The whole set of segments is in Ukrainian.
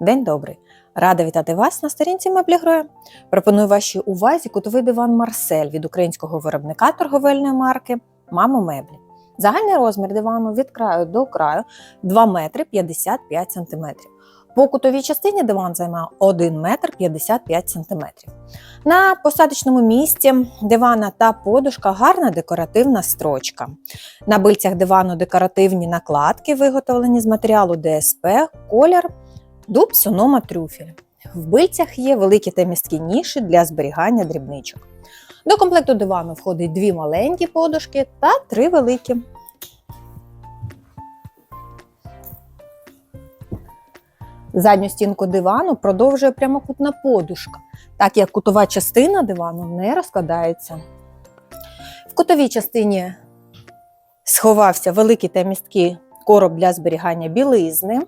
День добрий! Рада вітати вас на сторінці меблі Гроя. Пропоную вашій увазі кутовий диван Марсель від українського виробника торговельної марки Мамо Меблі. Загальний розмір дивану від краю до краю 2 метри 55 сантиметрів. По кутовій частині диван займає 1 метр 55 сантиметрів. На посадочному місці дивана та подушка гарна декоративна строчка. На бильцях дивану декоративні накладки, виготовлені з матеріалу ДСП, колір дуб сонома трюфель. В бильцях є великі та ніші для зберігання дрібничок. До комплекту дивану входить дві маленькі подушки та три великі. Задню стінку дивану продовжує прямокутна подушка, так як кутова частина дивану не розкладається. В кутовій частині сховався великий та місткий короб для зберігання білизни.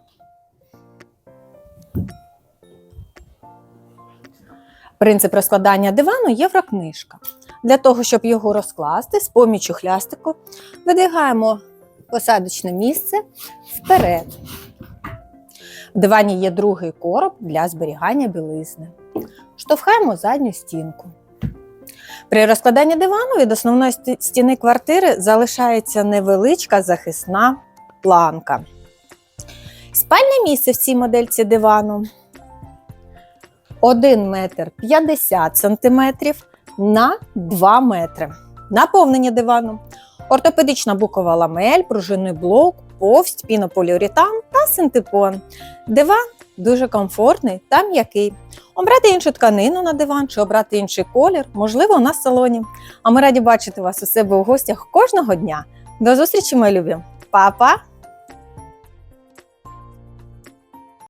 Принцип розкладання дивану єврокнижка. Для того, щоб його розкласти, з помічю хлястику видвигаємо посадочне місце вперед. В дивані є другий короб для зберігання білизни. Штовхаємо задню стінку. При розкладанні дивану від основної стіни квартири залишається невеличка захисна планка. Спальне місце в цій модельці дивану 1 метр 50 сантиметрів на 2 метри. Наповнення дивану. Ортопедична букова ламель, пружинний блок, повсть, пінополіуретан та синтепон. Диван дуже комфортний та м'який. Обрати іншу тканину на диван чи обрати інший колір, можливо, в салоні. А ми раді бачити вас у себе у гостях кожного дня. До зустрічі, мої любі! Па-па!